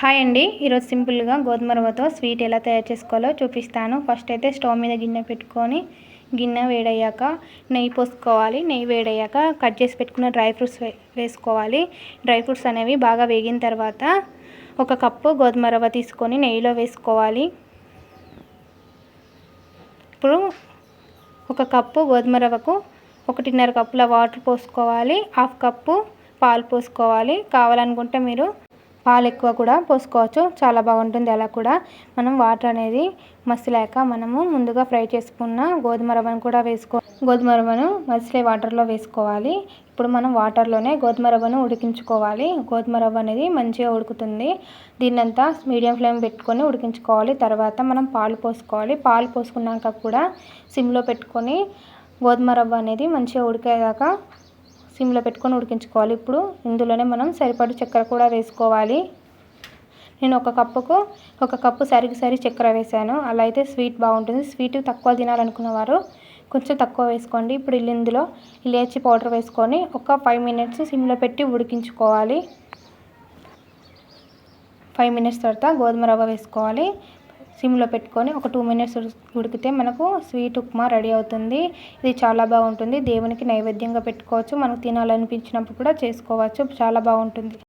Hi అండి. ఈరోజు సింపుల్గా గోధుమ రవ్వతో స్వీట్ ఎలా తయారు చేసుకోవాలో చూపిస్తాను. ఫస్ట్ అయితే స్టవ్ మీద గిన్నె పెట్టుకొని గిన్నె వేడయ్యాక నెయ్యి పోసుకోవాలి. నెయ్యి వేడయ్యాక కట్ చేసి పెట్టుకున్న డ్రై ఫ్రూట్స్ వేసుకోవాలి. డ్రై ఫ్రూట్స్ అనేవి బాగా వేగిన తర్వాత ఒక కప్పు గోధుమ రవ్వ తీసుకొని నెయ్యిలో వేసుకోవాలి. ఇప్పుడు ఒక కప్పు గోధుమ రవ్వకు ఒకటిన్నర కప్పుల వాటర్ పోసుకోవాలి. హాఫ్ కప్పు పాలు పోసుకోవాలి. కావాలనుకుంటే మీరు పాలు ఎక్కువ కూడా పోసుకోవచ్చు. చాలా బాగుంటుంది. అలా కూడా మనం వాటర్ అనేది మసిలాక మనము ముందుగా ఫ్రై చేసుకున్న గోధుమ రవ్వను కూడా వేసుకో గోధుమ రవ్వను మసిలే వాటర్లో వేసుకోవాలి. ఇప్పుడు మనం వాటర్లోనే గోధుమ రవ్వను ఉడికించుకోవాలి. గోధుమ రవ్వ అనేది మంచిగా ఉడుకుతుంది. దీన్నంతా మీడియం ఫ్లేమ్ పెట్టుకొని ఉడికించుకోవాలి. తర్వాత మనం పాలు పోసుకోవాలి. పాలు పోసుకున్నాక కూడా సిమ్లో పెట్టుకొని గోధుమ రవ్వ అనేది మంచిగా ఉడికేదాకా సిమ్లో పెట్టుకొని ఉడికించుకోవాలి. ఇప్పుడు ఇందులోనే మనం సరిపడు చక్కెర కూడా వేసుకోవాలి. నేను ఒక కప్పుకు ఒక కప్పు సరికి సరి చక్కెర వేసాను. అలా అయితే స్వీట్ బాగుంటుంది. స్వీట్ తక్కువ తినాలనుకున్న వారు కొంచెం తక్కువ వేసుకోండి. ఇప్పుడు ఇందులో ఇలాచి పౌడర్ వేసుకొని ఒక ఫైవ్ మినిట్స్ సిమ్లో పెట్టి ఉడికించుకోవాలి. ఫైవ్ మినిట్స్ తర్వాత గోధుమ రవ్వ వేసుకోవాలి. సిమ్లో పెట్టుకొని ఒక టూ మినిట్స్ ఉడికితే మనకు స్వీట్ ఉప్మా రెడీ అవుతుంది. ఇది చాలా బాగుంటుంది. దేవునికి నైవేద్యంగా పెట్టుకోవచ్చు. మనకు తినాలనిపించినప్పుడు కూడా చేసుకోవచ్చు. చాలా బాగుంటుంది.